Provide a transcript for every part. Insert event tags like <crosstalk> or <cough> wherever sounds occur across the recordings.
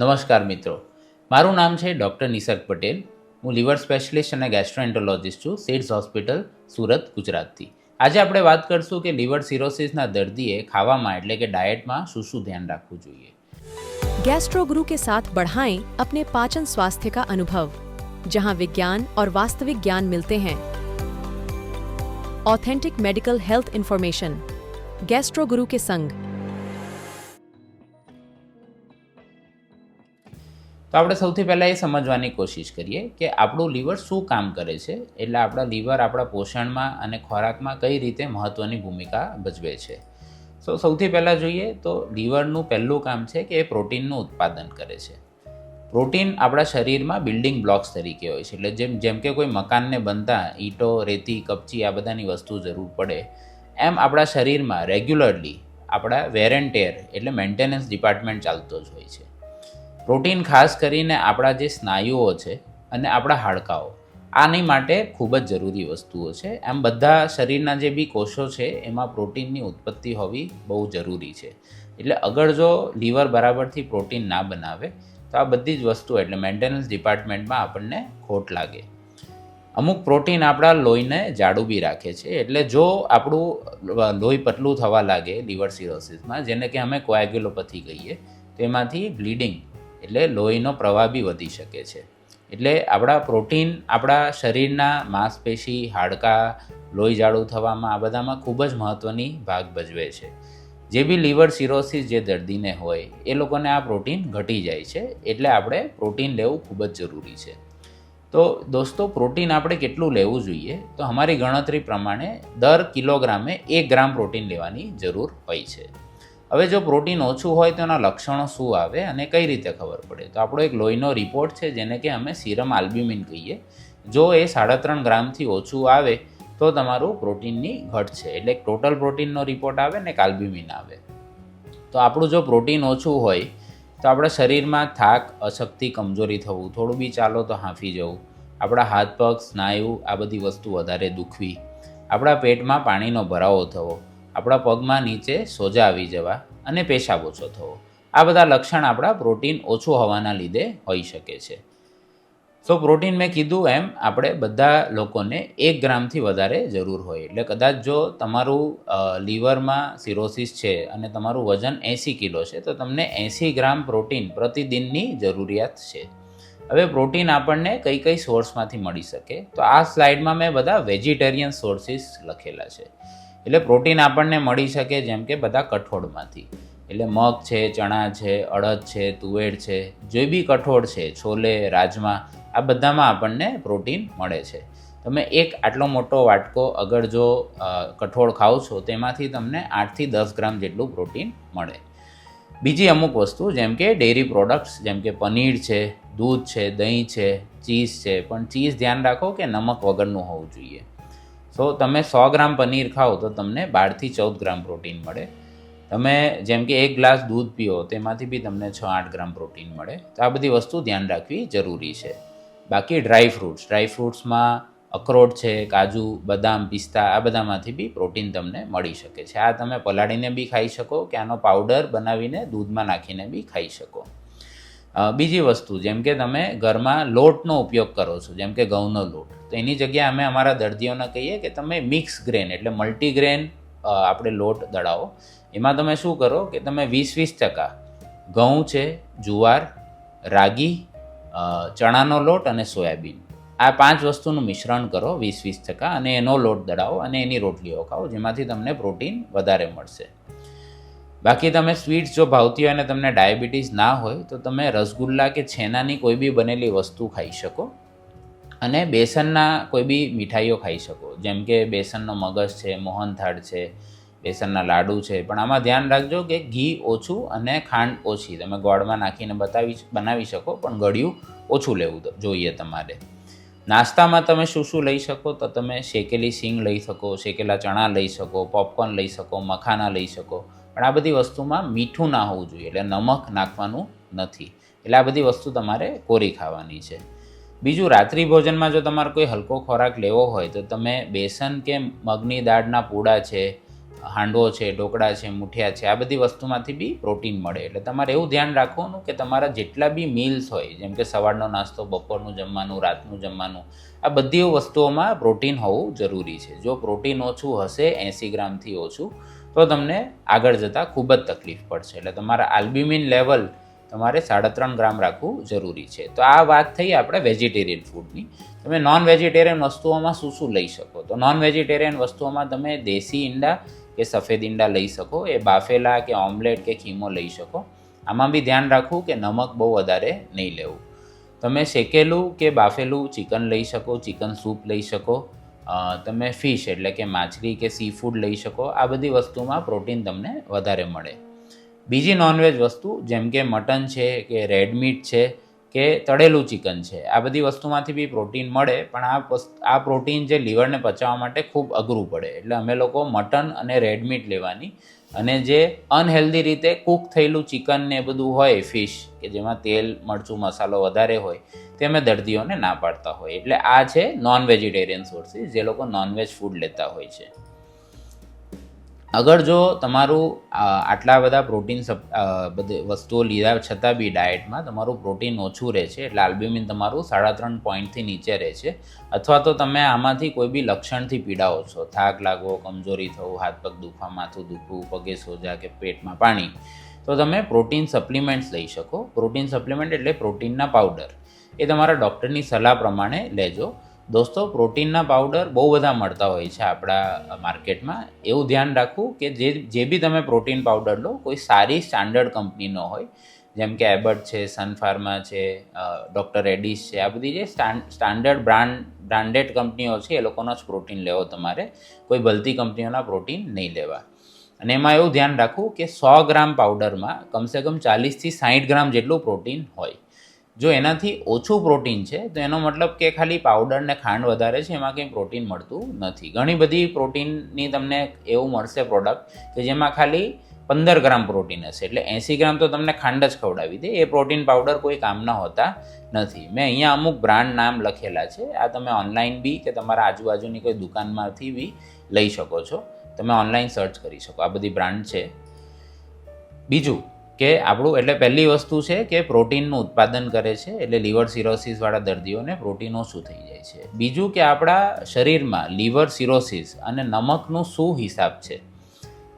નમસ્કાર મિત્રો મારું નામ છે ડૉક્ટર નિસર્ગ પટેલ હું લિવર સ્પેશિયલિસ્ટ અને ગેસ્ટ્રોએન્ટોલોજિસ્ટ છું સિડ્સ હોસ્પિટલ સુરત ગુજરાતથી આજે આપણે વાત કરશું કે લિવર સિરોસિસના દર્દીએ ખાવામાં એટલે કે ડાયટમાં શું શું ધ્યાન રાખવું જોઈએ गैस्ट्रो गुरु के साथ बढ़ाएं अपने पाचन स्वास्थ्य का अनुभव जहां विज्ञान और वास्तविक ज्ञान मिलते हैं authentic medical health information Gastro Guru के संग તો આપણે સૌથી પહેલાં એ સમજવાની કોશિશ કરીએ કે આપણું લીવર શું કામ કરે છે? એટલે આપણા લીવર આપણા પોષણમાં અને ખોરાકમાં કઈ રીતે મહત્ત્વની ભૂમિકા ભજવે છે? સો સૌથી પહેલાં જોઈએ તો લીવરનું પહેલું કામ છે કે એ પ્રોટીનનું ઉત્પાદન કરે છે. પ્રોટીન આપણા શરીરમાં બિલ્ડિંગ બ્લોક્સ તરીકે હોય છે. એટલે જેમ જેમ કે કોઈ મકાનને બનતા ઈંટો, રેતી, કપચી આ બધાની વસ્તુ જરૂર પડે, એમ આપણા શરીરમાં રેગ્યુલરલી આપણા વેર એન્ડ ટેર એટલે મેન્ટેનન્સ ડિપાર્ટમેન્ટ ચાલતો જ હોય છે. પ્રોટીન ખાસ કરીને આપણા જે સ્નાયુઓ છે અને આપણા હાડકાઓ, આની માટે ખૂબ જ જરૂરી વસ્તુઓ છે. એમ બધા શરીરના જે બી કોષો છે, એમાં પ્રોટીનની ઉત્પત્તિ હોવી બહુ જરૂરી છે. એટલે અગર જો લીવર બરાબરથી પ્રોટીન ના બનાવે, તો આ બધી જ વસ્તુઓ એટલે મેન્ટેનન્સ ડિપાર્ટમેન્ટમાં આપણને ખોટ લાગે. અમુક પ્રોટીન આપણા લોહીને જાડું બી રાખે છે. એટલે જો આપણું લોહી પતલું થવા લાગે, લીવર સિરોસિસમાં, જેને કે અમે કોએગ્યુલોપથી કહીએ, તો એમાંથી બ્લીડિંગ એટલે લોહીનો પ્રવાહ બી વધી શકે છે. એટલે આપણા પ્રોટીન આપણા શરીરના માંસપેશી, હાડકાં, લોહી જાડું થવામાં આ બધામાં ખૂબ જ મહત્ત્વની ભાગ ભજવે છે. જે બી લીવર સિરોસિસ જે દર્દીને હોય, એ લોકોને આ પ્રોટીન ઘટી જાય છે. એટલે આપણે પ્રોટીન લેવું ખૂબ જ જરૂરી છે. તો દોસ્તો, પ્રોટીન આપણે કેટલું લેવું જોઈએ? તો અમારી ગણતરી પ્રમાણે દર કિલોગ્રામે એક ગ્રામ પ્રોટીન લેવાની જરૂર હોય છે. હવે જો પ્રોટીન ઓછું હોય તો એના લક્ષણો શું આવે અને કઈ રીતે ખબર પડે? તો આપણો એક લોહીનો રિપોર્ટ છે, જેને કે અમે સીરમ આલ્બ્યુમિન કહીએ. જો એ સાડા ત્રણ ગ્રામથી ઓછું આવે તો તમારું પ્રોટીનની ઘટ છે. એટલે ટોટલ પ્રોટીનનો રિપોર્ટ આવે ને કાલ્બ્યુમિન આવે. તો આપણું જો પ્રોટીન ઓછું હોય તો આપણા શરીરમાં થાક, અશક્તિ, કમજોરી થવું, થોડું બી ચાલો તો હાંફી જવું. આપણા હાથ પગ, સ્નાયુ, આ બધી વસ્તુ વધારે દુખવી. આપણા પેટમાં પાણીનો ભરાવો થવો. આપણા પગમાં નીચે સોજા આવી જવા અને પેશાબ ઓછો થવો. આ બધા લક્ષણ આપણા પ્રોટીન ઓછું હોવાના લીધે હોઈ શકે છે. સો પ્રોટીન મેં કીધું એમ આપણે બધા લોકોને એક ગ્રામથી વધારે જરૂર હોય. એટલે કદાચ જો તમારું લીવરમાં સિરોસિસ છે અને તમારું વજન એંસી કિલો છે, તો તમને એંસી ગ્રામ પ્રોટીન પ્રતિદિનની જરૂરિયાત છે. હવે પ્રોટીન આપણને કઈ કઈ સોર્સમાંથી મળી શકે? તો આ સ્લાઇડમાં મેં બધા વેજીટેરિયન સોર્સિસ લખેલા છે. એટલે પ્રોટીન આપણને મળી શકે જેમ કે બધા કઠોળમાંથી. એટલે મગ છે, ચણા છે, અડદ છે, તુવેર છે, જે બી કઠોળ છે, છોલે, રાજમા, આ બધામાં આપણને પ્રોટીન મળે છે. તમે એક આટલો મોટો વાટકો અગર જો કઠોળ ખાઓ છો, તેમાંથી તમને આઠથી દસ ગ્રામ જેટલું પ્રોટીન મળે. બીજી અમુક વસ્તુ જેમ કે ડેરી પ્રોડક્ટ્સ, જેમ કે પનીર છે, દૂધ છે, દહીં છે, ચીઝ છે, પણ ચીઝ ધ્યાન રાખો કે નમક વગરનું હોવું જોઈએ. સો તમે સો ગ્રામ પનીર ખાઓ તો તમને બારથી ચૌદ ગ્રામ પ્રોટીન મળે. તમે જેમ કે એક ગ્લાસ દૂધ પીઓ, તેમાંથી બી તમને છ આઠ ગ્રામ પ્રોટીન મળે. તો આ બધી વસ્તુ ધ્યાન રાખવી જરૂરી છે. બાકી ડ્રાય ફ્રૂટ્સ, ડ્રાય ફ્રૂટ્સમાં અખરોટ છે, કાજુ, બદામ, પિસ્તા, આ બધામાંથી બી પ્રોટીન તમને મળી શકે છે. આ તમે પલાળીને બી ખાઈ શકો, કે આનો પાવડર બનાવીને દૂધમાં નાખીને બી ખાઈ શકો. બીજી વસ્તુ, જેમ કે તમે ઘરમાં લોટનો ઉપયોગ કરો છો, જેમ કે ઘઉંનો લોટ, તો એની જગ્યાએ અમે અમારા દર્દીઓને કહીએ કે તમે મિક્સ ગ્રેન, એટલે મલ્ટીગ્રેન આપણે લોટ દળાવો. એમાં તમે શું કરો કે તમે વીસ વીસ ટકા ઘઉં છે, જુવાર, રાગી ચણાનો લોટ અને સોયાબીન. આ પાંચ વસ્તુનું મિશ્રણ કરો વીસ વીસ ટકા અને એનો લોટ દળાવો અને એની રોટલીઓ ખાઓ, જેમાંથી તમને પ્રોટીન વધારે મળશે. બાકી તમે સ્વીટ્સ જો ભાવતી હોય અને તમને ડાયાબિટીસ ના હોય, તો તમે રસગુલ્લા કે છેનાની કોઈ બી બનેલી વસ્તુ ખાઈ શકો. અને બેસનના કોઈ બી મીઠાઈઓ ખાઈ શકો. જેમ કે બેસનનો મગજ છે, મોહનથાળ છે, બેસનના લાડુ છે. પણ આમાં ધ્યાન રાખજો કે ઘી ઓછું અને ખાંડ ઓછી. તમે ગોળમાં નાખીને બતાવી બનાવી શકો, પણ ગળ્યું ઓછું લેવું જોઈએ તમારે. નાસ્તામાં તમે શું શું લઈ શકો? તો તમે શેકેલી સિંગ લઈ શકો, શેકેલા ચણા લઈ શકો, પોપકોર્ન લઈ શકો, મખાના લઈ શકો. પણ આ બધી વસ્તુમાં મીઠું ના હોવું જોઈએ, એટલે નમક નાખવાનું નથી. એટલે આ બધી વસ્તુ તમારે કોરી ખાવાની છે. બીજું, રાત્રિ ભોજનમાં જો તમારે કોઈ હલકો ખોરાક લેવો હોય, તો તમે બેસન કે મગની દાળના પૂડા છે, હાંડવો છે, ઢોકળા છે, મુઠિયા છે, આ બધી વસ્તુમાંથી બી પ્રોટીન મળે. એટલે તમારે એવું ધ્યાન રાખવાનું કે તમારા જેટલા બી મીલ્સ હોય, જેમ કે સવારનો નાસ્તો, બપોરનું જમવાનું, રાતનું જમવાનું, આ બધી વસ્તુઓમાં પ્રોટીન હોવું જરૂરી છે. જો પ્રોટીન ઓછું હશે, એંસી ગ્રામથી ઓછું તો તમને આગળ જતાં ખૂબ જ તકલીફ પડશે. એટલે તમારા આલ્બ્યુમિન લેવલ તમારે સાડા ત્રણ ગ્રામ રાખવું જરૂરી છે. તો આ વાત થઈ આપણે વેજીટેરિયન ફૂડની. તમે નોન વેજીટેરિયન વસ્તુઓમાં શું શું લઈ શકો? તો નોન વેજીટેરિયન વસ્તુઓમાં તમે દેશી ઈંડા કે સફેદ ઈંડા લઈ શકો, એ બાફેલા કે ઓમલેટ કે ખીમો લઈ શકો. આમાં બી ધ્યાન રાખવું કે નમક બહુ વધારે નહીં લેવું. તમે શેકેલું કે બાફેલું ચિકન લઈ શકો, ચિકન સૂપ લઈ શકો. તમે ફિશ એટલે કે માછલી કે સી ફૂડ લઈ શકો. આ બધી વસ્તુમાં પ્રોટીન તમને વધારે મળે. બીજી નોનવેજ વસ્તુ જેમ કે મટન છે, કે રેડ મીટ છે, કે તળેલું ચિકન છે, આ બધી વસ્તુમાંથી બી પ્રોટીન મળે, પણ આ આ પ્રોટીન જે લીવરને પચાવવા માટે ખૂબ અઘરું પડે. એટલે અમે લોકો મટન અને રેડ મીટ લેવાની અને જે અનહેલ્ધી રીતે કૂક થયેલું ચિકન ને બધું હોય ફિશ કે જેમાં તેલ, મરચું, મસાલો વધારે હોય, તે અમે દર્દીઓને ના પાડતા હોય. એટલે આ છે નોન વેજીટેરિયન સોર્સિસ જે લોકો નોનવેજ ફૂડ લેતા હોય છે. અગર જો તમારું આટલા બધા પ્રોટીન બધી વસ્તુઓ લીધા છતાં બી ડાયટમાં તમારું પ્રોટીન ઓછું રહે છે, એટલે આલ્બ્યુમિન તમારું સાડા ત્રણ પોઈન્ટથી નીચે રહે છે, અથવા તો તમે આમાંથી કોઈ બી લક્ષણથી પીડાઓ છો, થાક લાગવો, કમજોરી થવું, હાથ પગ દુખવા, માથું દુખવું, પગે સોજા કે પેટમાં પાણી, તો તમે પ્રોટીન સપ્લિમેન્ટ્સ લઈ શકો. પ્રોટીન સપ્લિમેન્ટ એટલે પ્રોટીનના પાવડર. એ તમારા ડૉક્ટરની સલાહ પ્રમાણે લેજો. દોસ્તો, પ્રોટીનના પાવડર બહુ બધા મળતા હોય છે આપણા માર્કેટમાં. એવું ધ્યાન રાખવું કે જે જે બી તમે પ્રોટીન પાવડર લો, કોઈ સારી સ્ટાન્ડર્ડ કંપનીનો હોય. જેમ કે એબર્ટ છે સનફાર્મા છે ડૉક્ટર એડિસ છે, આ બધી જે સ્ટાન્ડર્ડ બ્રાન્ડ બ્રાન્ડેડ કંપનીઓ છે, એ લોકોનો જ પ્રોટીન લેવો તમારે. કોઈ ભલતી કંપનીઓના પ્રોટીન નહીં લેવા. અને એમાં એવું ધ્યાન રાખવું કે સો ગ્રામ પાવડરમાં કમસે કમ ચાલીસથી સાહીઠ ગ્રામ જેટલું પ્રોટીન હોય. જો એનાથી ઓછું પ્રોટીન છે, તો એનો મતલબ કે ખાલી પાવડર ને ખાંડ વધારે છે, એમાં કંઈ પ્રોટીન મળતું નથી. ઘણી બધી પ્રોટીનની તમને એવું મળશે પ્રોડક્ટ કે જેમાં ખાલી પંદર ગ્રામ પ્રોટીન હશે. એટલે એંસી ગ્રામ તો તમને ખાંડ જ ખવડાવી દે. એ પ્રોટીન પાવડર કોઈ કામના હોતા નથી. મેં અહીંયા અમુક બ્રાન્ડ નામ લખેલા છે. આ તમે ઓનલાઈન બી કે તમારા આજુબાજુની કોઈ દુકાનમાંથી બી લઈ શકો છો. તમે ઓનલાઈન સર્ચ કરી શકો. આ બધી બ્રાન્ડ છે. બીજું કે આપણું એટલે પહેલી વસ્તુ છે કે પ્રોટીનનું ઉત્પાદન કરે છે, એટલે લીવર સિરોસિસવાળા દર્દીઓને પ્રોટીન ઓછું થઈ જાય છે. બીજું કે આપણા શરીરમાં લીવર સિરોસિસ અને નમકનું શું હિસાબ છે?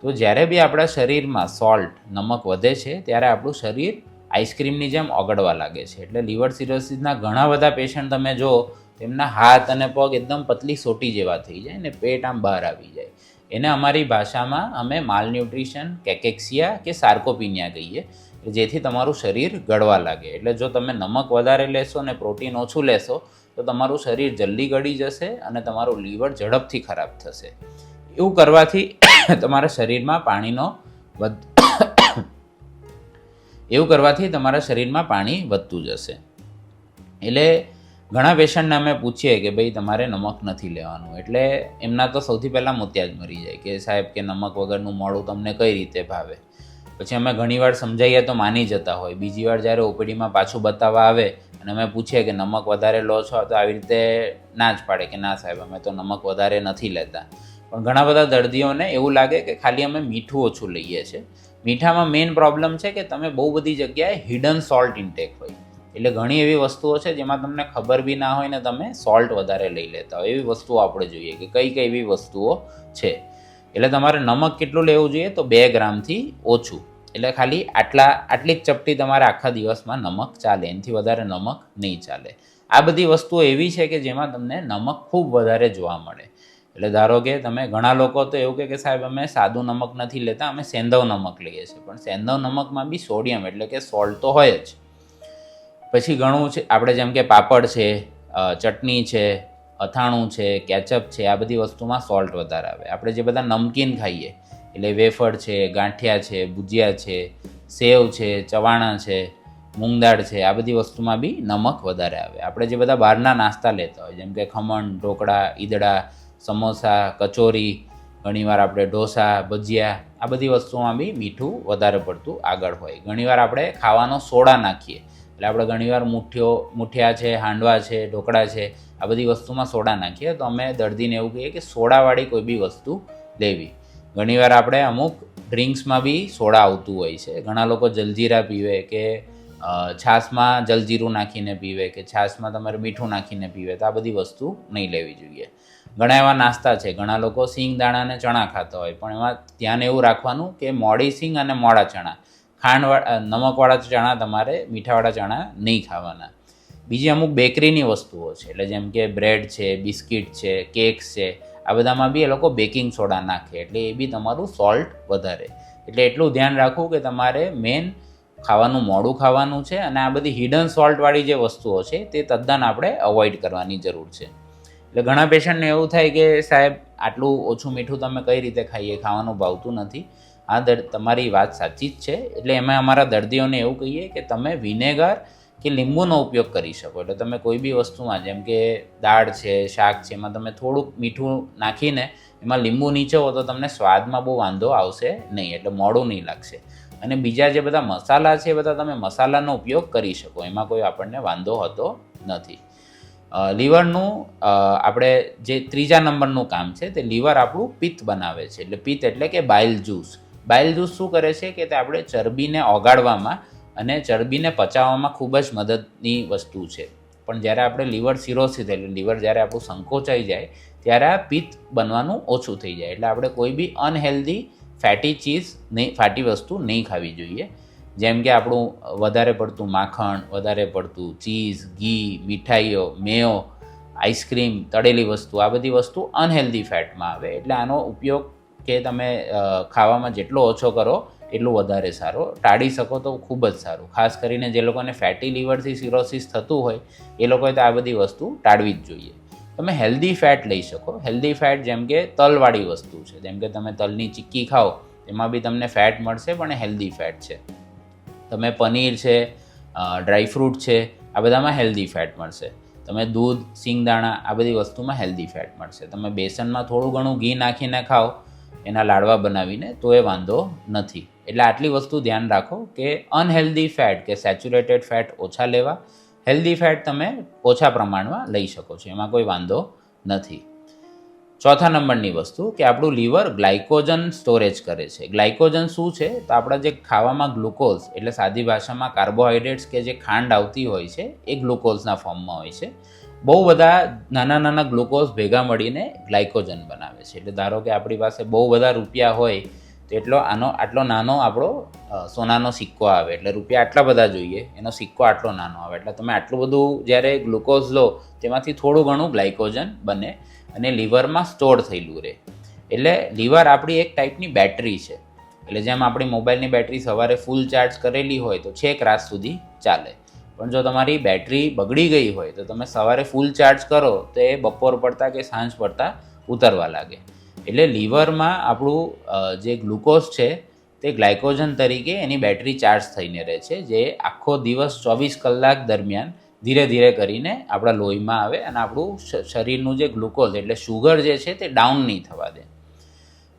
તો જ્યારે બી આપણા શરીરમાં સોલ્ટ, નમક વધે છે, ત્યારે આપણું શરીર આઈસ્ક્રીમની જેમ ઓગળવા લાગે છે. એટલે લીવર સિરોસિસના ઘણા બધા પેશન્ટ તમે જો તેમના હાથ અને પગ એકદમ પતલી સોટી જેવા થઈ જાય ને પેટ આમ બહાર આવી જાય. એને અમારી ભાષામાં અમે માલન્યુટ્રિશન કેકેક્સિયા કે સાર્કોપિનિયા કહીએ જેથી તમારું શરીર ગળવા લાગે. એટલે જો તમે નમક વધારે લેશો અને પ્રોટીન ઓછું લેશો, તો તમારું શરીર જલ્દી ગળી જશે અને તમારું લીવર ઝડપથી ખરાબ થશે. એવું કરવાથી <coughs> તમારા શરીરમાં પાણીનો વધ, <coughs> એવું કરવાથી તમારા શરીરમાં પાણી વધતું જશે. એટલે ઘણા પેશન્ટને અમે પૂછીએ કે ભાઈ તમારે નમક નથી લેવાનું. એટલે એમના તો સૌથી પહેલાં મોતિયા જ મરી જાય કે સાહેબ કે નમક વગરનું મોડું તમને કઈ રીતે ભાવે? પછી અમે ઘણીવાર સમજાવીએ તો માની જતા હોય. બીજી વાર જ્યારે ઓપીડીમાં પાછું બતાવવા આવે અને અમે પૂછીએ કે નમક વધારે લો છો તો આવી રીતે ના જ પાડે કે ના સાહેબ, અમે તો નમક વધારે નથી લેતા. પણ ઘણા બધા દર્દીઓને એવું લાગે કે ખાલી અમે મીઠું ઓછું લઈએ છીએ મીઠામાં મેઇન પ્રોબ્લેમ છે કે તમે બહુ બધી જગ્યાએ હિડન સોલ્ટ ઇન્ટેક હોય. એટલે ઘણી એવી વસ્તુઓ છે જેમાં તમને ખબર બી ના હોય ને તમે સોલ્ટ વધારે લઈ લેતા હોય. એવી વસ્તુઓ આપણે જોઈએ કે કઈ કઈ એવી વસ્તુઓ છે. એટલે તમારે નમક કેટલું લેવું જોઈએ તો બે ગ્રામથી ઓછું. એટલે ખાલી આટલા, આટલી જ ચપટી તમારે આખા દિવસમાં નમક ચાલે, એનાથી વધારે નમક નહીં ચાલે. આ બધી વસ્તુઓ એવી છે કે જેમાં તમને નમક ખૂબ વધારે જોવા મળે. એટલે ધારો કે તમે ઘણા લોકો તો એવું કે સાહેબ, અમે સાદું નમક નથી લેતા, અમે સેંધવ નમક લઈએ છીએ. પણ સેંધવ નમકમાં બી સોડિયમ એટલે કે સોલ્ટ તો હોય જ. પછી ઘણું છે, આપણે જેમ કે પાપડ છે ચટણી છે, અથાણું છે, કેચઅપ છે, આ બધી વસ્તુમાં સોલ્ટ વધારે આવે. આપણે જે બધા નમકીન ખાઈએ, એટલે વેફર છે, ગાંઠિયા છે, ભુજિયા છે, સેવ છે, ચવાણા છે મૂંગ દાળ છે, આ બધી વસ્તુમાં બી નમક વધારે આવે. આપણે જે બધા બહારના નાસ્તા લેતા હોય, જેમ કે ખમણ, ઢોકળા, ઈદડા, સમોસા, કચોરી, ઘણીવાર આપણે ઢોસા, ભજીયા, આ બધી વસ્તુમાં બી મીઠું વધારે પડતું આગળ હોય. ઘણીવાર આપણે ખાવાનો સોડા નાખીએ. એટલે આપણે ઘણીવાર મુઠ્ઠીઓ મુઠિયા છે, હાંડવા છે, ઢોકળા છે, આ બધી વસ્તુમાં સોડા નાખીએ. તો અમે દર્દીને એવું કહીએ કે સોડાવાળી કોઈ બી વસ્તુ લેવી. ઘણીવાર આપણે અમુક ડ્રિંક્સમાં બી સોડા આવતું હોય છે. ઘણા લોકો જલજીરા પીવે કે છાશમાં જલજીરું નાખીને પીવે કે છાશમાં તમારે મીઠું નાખીને પીવે. તો આ બધી વસ્તુ નહીં લેવી જોઈએ. ઘણા એવા નાસ્તા છે. ઘણા લોકો સિંગ દાણા અને ચણા ખાતા હોય. પણ એમાં ધ્યાન એવું રાખવાનું કે મોડી સિંગ અને મોડા ચણા. ખાંડવાળા નમકવાળા ચણા તમારે, મીઠાવાળા ચણા નહીં ખાવાના. બીજી અમુક બેકરીની વસ્તુઓ છે, એટલે જેમ કે બ્રેડ છે, બિસ્કિટ છે, કેક્સ છે, આ બધામાં બી એ લોકો બેકિંગ સોડા નાખે, એટલે એ બી તમારું સોલ્ટ વધારે. એટલે એટલું ધ્યાન રાખવું કે તમારે મેન ખાવાનું મોડું ખાવાનું છે અને આ બધી હિડન સોલ્ટવાળી જે વસ્તુઓ છે, તે તદ્દન આપણે અવોઇડ કરવાની જરૂર છે. એટલે ઘણા પેશન્ટને એવું થાય કે સાહેબ, આટલું ઓછું મીઠું તમે કઈ રીતે ખાઈએ, ખાવાનું ભાવતું નથી. આ દર, તમારી વાત સાચી જ છે. એટલે એમાં અમારા દર્દીઓને એવું કહીએ કે તમે વિનેગર કે લીંબુનો ઉપયોગ કરી શકો. એટલે તમે કોઈ બી વસ્તુમાં, જેમ કે દાળ છે, શાક છે, એમાં તમે થોડુંક મીઠું નાખીને એમાં લીંબુ નીચો તો તમને સ્વાદમાં બહુ વાંધો આવશે નહીં, એટલે મોડું નહીં લાગશે. અને બીજા જે બધા મસાલા છે એ બધા તમે મસાલાનો ઉપયોગ કરી શકો. એમાં કોઈ આપણને વાંધો હોતો નથી. લીવરનું આપણે જે ત્રીજા નંબરનું કામ છે તે લીવર આપણું પિત્ત બનાવે છે. એટલે પિત્ત એટલે કે બાઇલ જ્યુસ. બાઇલ દૂધ શું કરે છે કે તે આપણે ચરબીને ઓગાળવામાં અને ચરબીને પચાવવામાં ખૂબ જ મદદની વસ્તુ છે. પણ જ્યારે આપણે લીવર સિરોસિસ એટલે લીવર જ્યારે આપણું સંકોચાઈ જાય, ત્યારે આ પિત્ત બનવાનું ઓછું થઈ જાય. એટલે આપણે કોઈ બી અનહેલ્ધી ફેટી ચીઝ નહીં ફાટી વસ્તુ નહીં ખાવી જોઈએ. જેમ કે આપણું વધારે પડતું માખણ, વધારે પડતું ચીઝ ઘી, મીઠાઈઓ, મેયો આઈસ્ક્રીમ તળેલી વસ્તુ, આ બધી વસ્તુ અનહેલ્ધી ફેટમાં આવે. એટલે આનો ઉપયોગ કે તમે ખાવામાં જેટલો ઓછો કરો, એટલું વધારે સારો. ટાળી શકો તો ખૂબ જ સારું. ખાસ કરીને જે લોકોને ફેટી લીવરથી સિરોસિસ થતું હોય, એ લોકોએ તો આ બધી વસ્તુ ટાળવી જ જોઈએ. તમે હેલ્ધી ફેટ લઈ શકો. હેલ્ધી ફેટ જેમ કે તલવાળી વસ્તુ છે. જેમ કે તમે તલની ચીક્કી ખાઓ, એમાં બી તમને ફેટ મળશે, પણ હેલ્ધી ફેટ છે. તમે પનીર છે ડ્રાયફ્રૂટ છે, આ બધામાં હેલ્ધી ફેટ મળશે. તમે દૂધ, સિંગદાણા, આ બધી વસ્તુમાં હેલ્ધી ફેટ મળશે. તમે બેસનમાં થોડું ઘણું ઘી નાખીને ખાઓ એના લાડવા બનાવીને, તો એ વાંધો નથી. એટલે આટલી વસ્તુ ધ્યાન રાખો કે અનહેલ્ધી ફેટ કે સેચ્યુરેટેડ ફેટ ઓછા લેવા. હેલ્ધી ફેટ તમે ઓછા પ્રમાણમાં લઈ શકો છો, એમાં કોઈ વાંધો નથી. ચોથા નંબરની વસ્તુ કે આપણું લીવર ગ્લાયકોજન સ્ટોરેજ કરે છે. ગ્લાયકોજન શું છે? તો આપણા જે ખાવામાં ગ્લુકોઝ, એટલે સાદી ભાષામાં કાર્બોહાઈડ્રેટ્સ કે જે ખાંડ આવતી હોય છે, એ ગ્લુકોઝના ફોર્મમાં હોય છે. બહુ બધા નાના નાના ગ્લુકોઝ ભેગા મળીને ગ્લાયકોજન બનાવે છે. એટલે ધારો કે આપણી પાસે બહુ બધા રૂપિયા હોય, તો એટલો આનો, આટલો નાનો આપણો સોનાનો સિક્કો આવે. એટલે રૂપિયા આટલા બધા જોઈએ, એનો સિક્કો આટલો નાનો આવે. એટલે તમે આટલું બધું જ્યારે ગ્લુકોઝ લો, તેમાંથી થોડું ઘણું ગ્લાયકોજન બને અને લીવરમાં સ્ટોર થયેલું રહે. એટલે લીવર આપણી એક ટાઈપની બેટરી છે. એટલે જેમ આપણી મોબાઈલની બેટરી સવારે ફૂલ ચાર્જ કરેલી હોય, તો છેક રાત સુધી ચાલે. પણ જો તમારી બેટરી બગડી ગઈ હોય તો તમે સવારે ફૂલ ચાર્જ કરો તો એ બપોર પડતા કે સાંજ પડતા ઉતરવા લાગે. એટલે લીવરમાં આપણું જે ગ્લુકોઝ છે તે ગ્લાયકોજન તરીકે એની બેટરી ચાર્જ થઈને રહે છે, જે આખો દિવસ ચોવીસ કલાક દરમિયાન ધીરે ધીરે કરીને આપણા લોહીમાં આવે અને આપણું શરીરનું જે ગ્લુકોઝ એટલે શુગર જે છે તે ડાઉન નહીં થવા દે.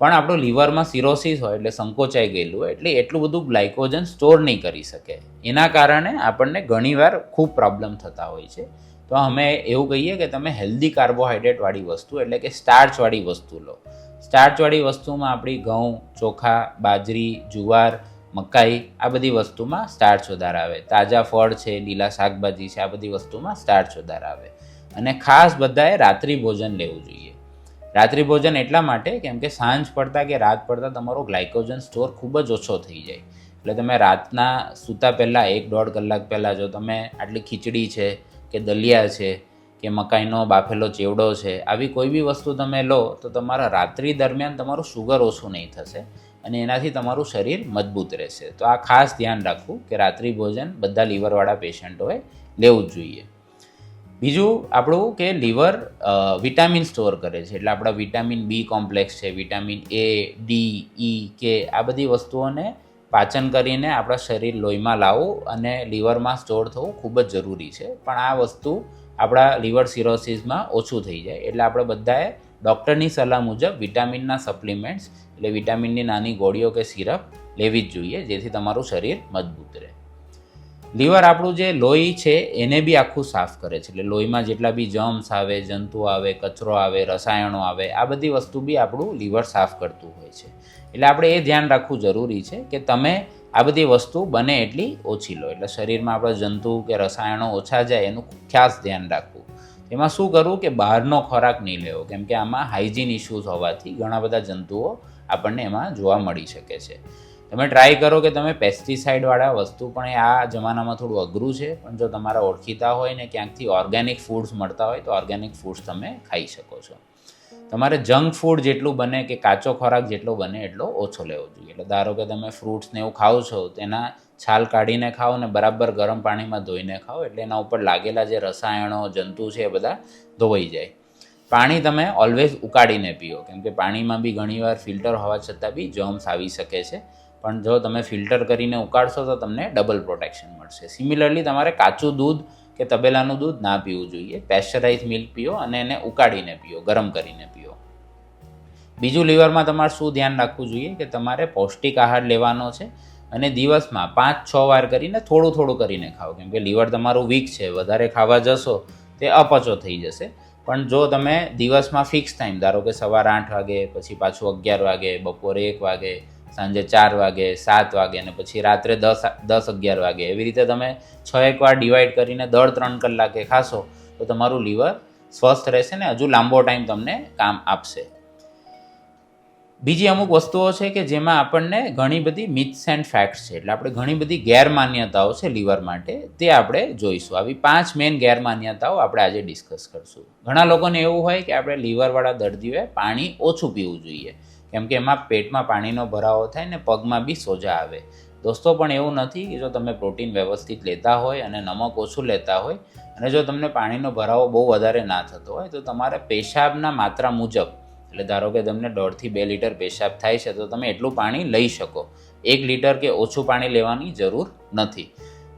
પણ આપણું લીવરમાં સિરોસિસ હોય એટલે સંકોચાઈ ગયેલું હોય એટલે એટલું બધું ગ્લાયકોજન સ્ટોર નહીં કરી શકે. એના કારણે આપણને ઘણીવાર ખૂબ પ્રોબ્લેમ થતા હોય છે. તો અમે એવું કહીએ કે તમે હેલ્ધી કાર્બોહાઈડ્રેટવાળી વસ્તુ એટલે કે સ્ટાર્ચવાળી વસ્તુ લો. સ્ટાર્ચવાળી વસ્તુમાં આપણી ઘઉં, ચોખા, બાજરી, જુવાર, મકાઈ આ બધી વસ્તુમાં સ્ટાર્ચ વધારે આવે તાજા ફળ છે, લીલા શાકભાજી છે, આ બધી વસ્તુમાં સ્ટાર્ચ વધારે આવે અને ખાસ બધાએ રાત્રિ ભોજન લેવું જોઈએ. રાત્રિ ભોજન એટલા માટે કેમ કે સાંજ પડતા કે રાત પડતા તમારો ગ્લાયકોજન સ્ટોર ખૂબ જ ઓછો થઈ જાય. એટલે તમે રાતના સૂતા પહેલાં એક દોઢ કલાક પહેલાં જો તમે આટલી ખીચડી છે કે દલિયા છે કે મકાઈનો બાફેલો ચેવડો છે, આવી કોઈ બી વસ્તુ તમે લો તો તમારા રાત્રિ દરમિયાન તમારું શુગર ઓછું નહીં થશે અને એનાથી તમારું શરીર મજબૂત રહેશે. તો આ ખાસ ધ્યાન રાખવું કે રાત્રિ ભોજન બધા લીવરવાળા પેશન્ટોએ લેવું જ જોઈએ. બીજું આપણું કે લીવર વિટામિન સ્ટોર કરે છે. એટલે આપણા વિટામિન બી કોમ્પ્લેક્સ છે, vitamin A, D, E, K આ બધી વસ્તુઓને પાચન કરીને આપણા શરીર લોહીમાં લાવવું અને લીવરમાં સ્ટોર થવું ખૂબ જ જરૂરી છે. પણ આ વસ્તુ આપણા લીવર સિરોસિસમાં ઓછું થઈ જાય. એટલે આપણે બધાએ ડૉક્ટરની સલાહ મુજબ વિટામિનના સપ્લિમેન્ટ્સ, એટલે વિટામિનની નાની ગોળીઓ કે સિરપ લેવી જ જોઈએ, જેથી તમારું શરીર મજબૂત રહે. લીવર આપણું જે લોહી છે, એને બી આખું સાફ કરે છે. એટલે લોહીમાં જેટલા બી જમ્સ આવે, જંતુ આવે, કચરો આવે, રસાયણો આવે, આ બધી વસ્તુ બી આપણું લીવર સાફ કરતું હોય છે. એટલે આપણે એ ધ્યાન રાખવું જરૂરી છે કે તમે આ બધી વસ્તુ બને એટલી ઓછી લો. એટલે શરીરમાં આપણે જંતુ કે રસાયણો ઓછા જાય, એનું ખાસ ધ્યાન રાખવું. એમાં શું કરવું કે બહારનો ખોરાક નહીં લેવો. કેમ કે આમાં હાઇજીન ઇશ્યુઝ હોવાથી ઘણા બધા જંતુઓ આપણને એમાં જોવા મળી શકે છે. તમે ટ્રાય કરો કે તમે પેસ્ટિસાઇડવાળા વસ્તુ પણ આ જમાનામાં થોડું અઘરું છે, પણ જો તમારા ઓળખીતા હોય ને ક્યાંકથી ઓર્ગેનિક ફૂડ્સ મળતા હોય તો ઓર્ગેનિક ફૂડ્સ તમે ખાઈ શકો છો. તમારે જંક ફૂડ જેટલું બને કે કાચો ખોરાક જેટલો બને એટલો ઓછો લેવો જોઈએ. એટલે ધારો કે તમે ફ્રૂટ્સ ને એવું ખાઓ છો, તેના છાલ કાઢીને ખાઓ ને બરાબર ગરમ પાણીમાં ધોઈને ખાઓ, એટલે એના ઉપર લાગેલા જે રસાયણો, જંતુ છે એ બધા ધોવાઈ જાય. પાણી તમે ઓલવેઝ ઉકાળીને પીઓ. કેમ કે પાણીમાં બી ઘણીવાર ફિલ્ટર હોવા છતાં બી જર્મ્સ આવી શકે છે. પણ જો તમે ફિલ્ટર કરીને ઉકાળશો તો તમને ડબલ પ્રોટેક્શન મળશે. સિમિલરલી તમારે કાચું દૂધ કે તબેલાનું દૂધ ના પીવું જોઈએ. પેસ્ચરાઇઝ મિલ્ક પીઓ અને એને ઉકાળીને પીઓ, ગરમ કરીને પીઓ. બીજું લીવરમાં તમારે શું ધ્યાન રાખવું જોઈએ કે તમારે પૌષ્ટિક આહાર લેવાનો છે અને દિવસમાં પાંચ, છ વાર કરીને થોડું થોડું કરીને ખાઓ. કેમ કે લીવર તમારું વીક છે, વધારે ખાવા જશો તે અપચો થઈ જશે. પણ જો તમે દિવસમાં ફિક્સ ટાઈમ ધારો કે સવાર આઠ વાગે, પછી પાછું અગિયાર વાગે, બપોરે એક વાગે સાંજે ચાર વાગે, સાત વાગે અને પછી રાત્રે દસ દસ અગિયાર વાગે. એવી રીતે તમે છ એક વાર ડિવાઈડ કરીને દર ત્રણ કલાકે ખાશો, તો તમારું લીવર સ્વસ્થ રહેશે ને હજુ લાંબો ટાઈમ તમને કામ આપશે. બીજી અમુક વસ્તુઓ છે કે જેમાં આપણને ઘણી બધી મિથ્સ એન્ડ ફેક્ટ્સ છે. એટલે આપણે ઘણી બધી ગેરમાન્યતાઓ છે લીવર માટે, તે આપણે જોઈશું. આવી પાંચ મેઇન ગેરમાન્યતાઓ આપણે આજે ડિસ્કસ કરશું. ઘણા લોકોને એવું હોય કે આપણે લીવરવાળા દર્દીઓએ પાણી ઓછું પીવું જોઈએ. કેમ કે એમાં પેટમાં પાણીનો ભરાવો થાય ને પગમાં બી સોજા આવે. દોસ્તો, પણ એવું નથી કે જો તમે પ્રોટીન વ્યવસ્થિત લેતા હોય અને નમક ઓછું લેતા હોય અને જો તમને પાણીનો ભરાવો બહુ વધારે ના થતો હોય, તો તમારે પેશાબના માત્રા મુજબ, એટલે ધારો કે તમને દોઢથી બે લીટર પેશાબ થાય છે, તો તમે એટલું પાણી લઈ શકો. એક લીટર કે ઓછું પાણી લેવાની જરૂર નથી.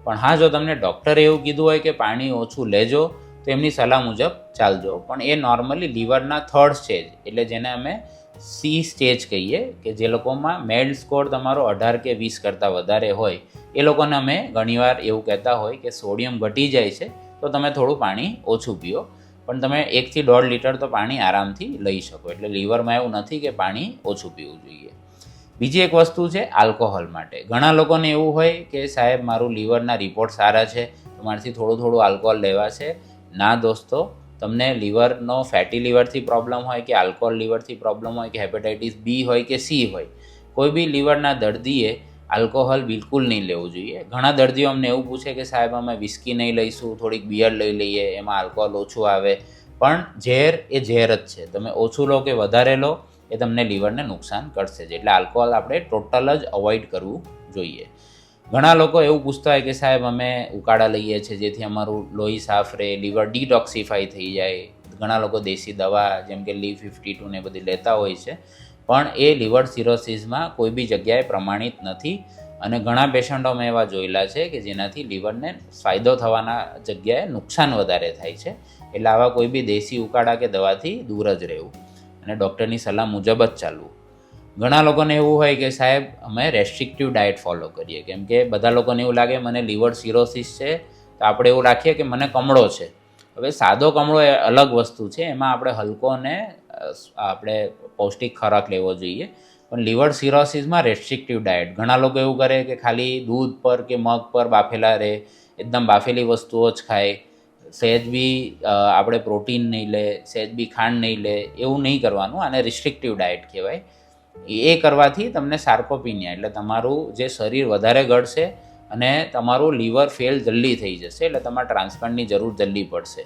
પણ હા, જો તમને ડૉક્ટરે એવું કીધું હોય કે પાણી ઓછું લેજો, તો એમની સલાહ મુજબ ચાલજો. પણ એ નોર્મલી લીવરના થર્ડ છે એટલે જેને અમે સી સ્ટેજ કહીએ કે જે લોકોમાં મેડ સ્કોર તમારો અઢાર કે વીસ કરતાં વધારે હોય, એ લોકોને અમે ઘણીવાર એવું કહેતા હોય કે સોડિયમ ઘટી જાય છે, તો તમે થોડું પાણી ઓછું પીઓ. પણ તમે એકથી દોઢ લીટર તો પાણી આરામથી લઈ શકો, એટલે લીવરમાં એવું નથી કે પાણી ઓછું પીવું જોઈએ. બીજી એક વસ્તુ છે આલ્કોહોલ માટે. ઘણા લોકોને એવું હોય કે સાહેબ, મારું લીવરના રિપોર્ટ સારા છે, તો થોડું થોડું આલ્કોહોલ લેવા છે. ના દોસ્તો તમને લીવરનો ફેટી લીવરથી પ્રોબ્લેમ હોય કે આલ્કોહોલ લીવરથી પ્રોબ્લેમ હોય કે હેપેટાઇટિસ બી હોય કે સી હોય, કોઈ બી લીવરના દર્દીએ આલ્કોહોલ બિલકુલ નહીં લેવું જોઈએ. ઘણા દર્દીઓ અમને એવું પૂછે કે સાહેબ, અમે વિસ્કી નહીં લઈશું, થોડીક બિયર લઈ લઈએ, એમાં આલ્કોહોલ ઓછું આવે. પણ ઝેર એ ઝેર જ છે. તમે ઓછું લો કે વધારે લો, એ તમને લીવરને નુકસાન કરશે જ. એટલે આલ્કોહોલ આપણે ટોટલ જ અવોઇડ કરવું જોઈએ. ઘણા લોકો એવું પૂછતા હોય કે સાહેબ, અમે ઉકાળા લઈએ છીએ, જેથી અમારું લોહી સાફ રહે, લીવર ડિટોક્સિફાઈ થઈ જાય. ઘણા લોકો દેશી દવા, જેમ કે લી ફિફ્ટી ટુ ને બધી લેતા હોય છે. પણ એ લીવર સિરોસિસમાં કોઈ બી જગ્યાએ પ્રમાણિત નથી. અને ઘણા પેશન્ટો મેં એવા જોયેલા છે કે જેનાથી લીવરને ફાયદો થવાના જગ્યાએ નુકસાન વધારે થાય છે. એટલે આવા કોઈ બી દેશી ઉકાળા કે દવાથી દૂર જ રહેવું. અને ડૉક્ટરની સલાહ મુજબ જ ચાલવું. ઘણા લોકોને એવું હોય કે સાહેબ, અમે રેસ્ટ્રિક્ટિવ ડાયટ ફોલો કરીએ. કેમ કે બધા લોકોને એવું લાગે, મને લીવર સિરોસિસ છે, તો આપણે એવું રાખીએ કે મને કમળો છે. હવે સાદો કમળો એ અલગ વસ્તુ છે, એમાં આપણે હલકો અને આપણે પૌષ્ટિક ખોરાક લેવો જોઈએ. પણ લીવર સિરોસિસમાં રેસ્ટ્રિક્ટિવ ડાયટ ઘણા લોકો એવું કરે કે ખાલી દૂધ પર કે મગ પર બાફેલા રહે, એકદમ બાફેલી વસ્તુઓ જ ખાય. સહેજ બી આપણે પ્રોટીન નહીં લે, સહેજ બી ખાંડ નહીં લે, એવું નહીં કરવાનું. આને રિસ્ટ્રિક્ટિવ ડાયટ કહેવાય. એ કરવાથી તમને સાર્કોપિનિયા એટલે તમારું જે શરીર વધારે ગળશે અને તમારું લીવર ફેલ જલ્દી થઈ જશે, એટલે તમારે ટ્રાન્સપ્લાન્ટની જરૂર જલ્દી પડશે.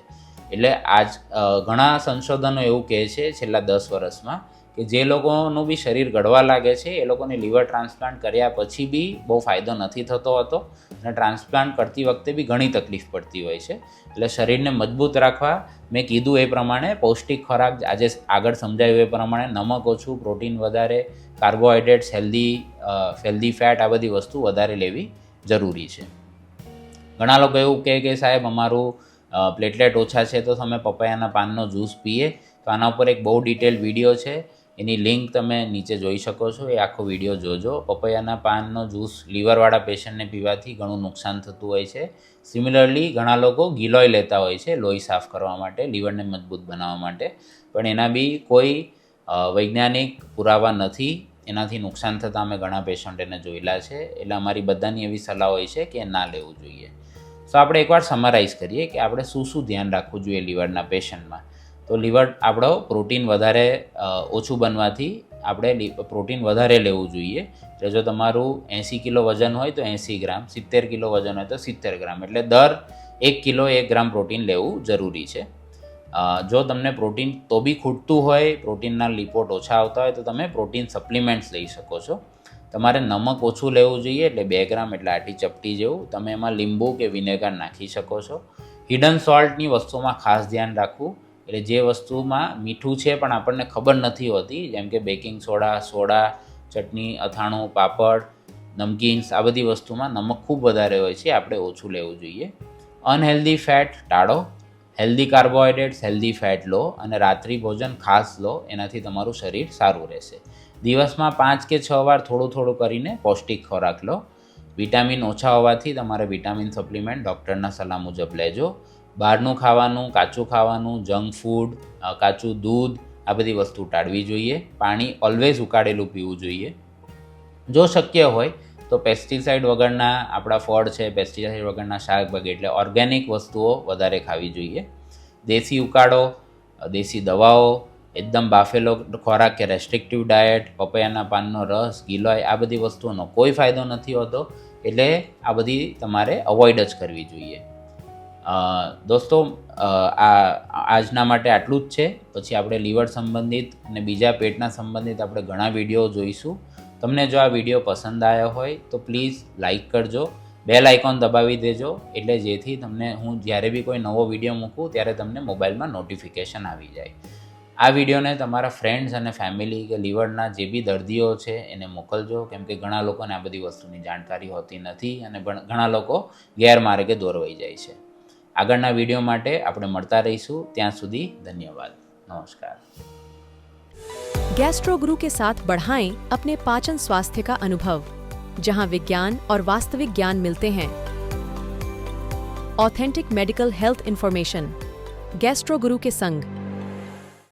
એટલે આજ ઘણા સંશોધનો એવું કહે છે, છેલ્લા દસ વર્ષમાં કે જે લોકોનું બી શરીર ઘડવા લાગે છે, એ લોકોને લીવર ટ્રાન્સપ્લાન્ટ કર્યા પછી બી બહુ ફાયદો નથી થતો હતો. અને ટ્રાન્સપ્લાન્ટ કરતી વખતે બી ઘણી તકલીફ પડતી હોય છે. એટલે શરીરને મજબૂત રાખવા મેં કીધું એ પ્રમાણે પૌષ્ટિક ખોરાક આજે આગળ સમજાયું એ પ્રમાણે નમક ઓછું, પ્રોટીન વધારે, કાર્બોહાઈડ્રેટ્સ, હેલ્ધી હેલ્ધી ફેટ આ બધી વસ્તુ વધારે લેવી જરૂરી છે. ઘણા લોકો એવું કહે કે સાહેબ અમારું પ્લેટલેટ ઓછા છે તો તમે પપૈયાના પાનનો જ્યુસ પીએ. તો આના ઉપર એક બહુ ડિટેલ વીડિયો છે. એની લિંક તમે નીચે જોઈ શકો છો, એ આખો વીડિયો જોજો. પપૈયાના પાનનો જ્યુસ લીવરવાળા પેશન્ટને પીવાથી ઘણું નુકસાન થતું હોય છે. સિમિલરલી ઘણા લોકો ગિલોય લેતા હોય છે, લોહી સાફ કરવા માટે, લીવરને મજબૂત બનાવવા માટે. પણ એના બી કોઈ વૈજ્ઞાનિક પુરાવા નથી. એનાથી નુકસાન થતાં અમે ઘણા પેશન્ટ એને જોયેલા છે. એટલે અમારી બધાની એવી સલાહ હોય છે કે ના લેવું જોઈએ. સો આપણે એકવાર સમરાઇઝ કરીએ કે આપણે શું શું ધ્યાન રાખવું જોઈએ લીવરના પેશન્ટમાં. તો લીવર આપણો પ્રોટીન વધારે ઓછું બનવાથી આપણે પ્રોટીન વધારે લેવું જોઈએ. એટલે જો તમારું એંસી કિલો વજન હોય તો એંસી ગ્રામ, સિત્તેર કિલો વજન હોય તો સિત્તેર ગ્રામ. એટલે દર એક કિલો એક ગ્રામ પ્રોટીન લેવું જરૂરી છે. જો તમને પ્રોટીન તો બી ખૂટતું હોય, પ્રોટીનના લિપોટ ઓછા આવતા હોય તો તમે પ્રોટીન સપ્લિમેન્ટ્સ લઈ શકો છો. તમારે નમક ઓછું લેવું જોઈએ, એટલે બે ગ્રામ, એટલે આટી ચપટી જેવું. તમે એમાં લીંબુ કે વિનેગર નાખી શકો છો. હિડન સોલ્ટની વસ્તુમાં ખાસ ધ્યાન રાખવું. એટલે જે વસ્તુમાં મીઠું છે પણ આપણને ખબર નથી હોતી, જેમ કે બેકિંગ સોડા સોડા, ચટણી, અથાણું, પાપડ, નમકીન્સ, આ બધી વસ્તુમાં નમક ખૂબ વધારે હોય છે, આપણે ઓછું લેવું જોઈએ. અનહેલ્ધી ફેટ ટાળો, હેલ્ધી કાર્બોહાઈડ્રેટ્સ, હેલ્ધી ફેટ લો અને રાત્રિ ભોજન ખાસ લો, એનાથી તમારું શરીર સારું રહેશે. દિવસમાં પાંચ કે છ વાર થોડું થોડું કરીને પૌષ્ટિક ખોરાક લો. વિટામિન ઓછા હોવાથી તમારે વિટામિન સપ્લિમેન્ટ ડૉક્ટરના સલાહ મુજબ લેજો. બહારનું ખાવાનું, કાચું ખાવાનું જંક ફૂડ કાચું દૂધ, આ બધી વસ્તુ ટાળવી જોઈએ. પાણી ઓલવેઝ ઉકાળેલું પીવું જોઈએ. જો શક્ય હોય તો પેસ્ટિસાઇડ વગરના આપણા ફળ છે પેસ્ટિસાઇડ વગરના શાકભાજી એટલે ઓર્ગેનિક વસ્તુઓ વધારે ખાવી જોઈએ. દેશી ઉકાળો દેશી દવાઓ, એકદમ બાફેલો ખોરાક કે રેસ્ટ્રિક્ટિવ ડાયટ પપૈયાના પાનનો રસ, ગિલોય, આ બધી વસ્તુઓનો કોઈ ફાયદો નથી હોતો. એટલે આ બધી તમારે અવોઇડ જ કરવી જોઈએ. દોસ્તો આ, આજના માટે આટલું જ છે. પછી આપણે લીવર સંબંધિત અને બીજા પેટના સંબંધિત આપણે ઘણા વીડિયો જોઈશું. તમને જો આ વીડિયો પસંદ આવ્યો હોય તો પ્લીઝ લાઇક કરજો. બેલ આઇકોન દબાવી દેજો. એટલે જેથી તમને હું જ્યારે બી કોઈ નવો વીડિયો મૂકું ત્યારે તમને મોબાઈલમાં નોટિફિકેશન આવી જાય. આ વિડીયોને તમારા ફ્રેન્ડ્સ અને ફેમિલી કે લીવરના જે બી દર્દીઓ છે એને મોકલજો. કેમ કે ઘણા લોકોને આ બધી વસ્તુની જાણકારી હોતી નથી અને ઘણા લોકો ગેરમાર્ગે દોરવાઈ જાય છે. આગળના વિડીયો માટે આપણે મળતા રહીશું ત્યાં સુધી ધન્યવાદ નમસ્કાર गैस्ट्रो गुरु के साथ बढ़ाएं अपने पाचन स्वास्थ्य का अनुभव जहां विज्ञान और वास्तविक ज्ञान मिलते हैं authentic medical health information Gastro Guru के संग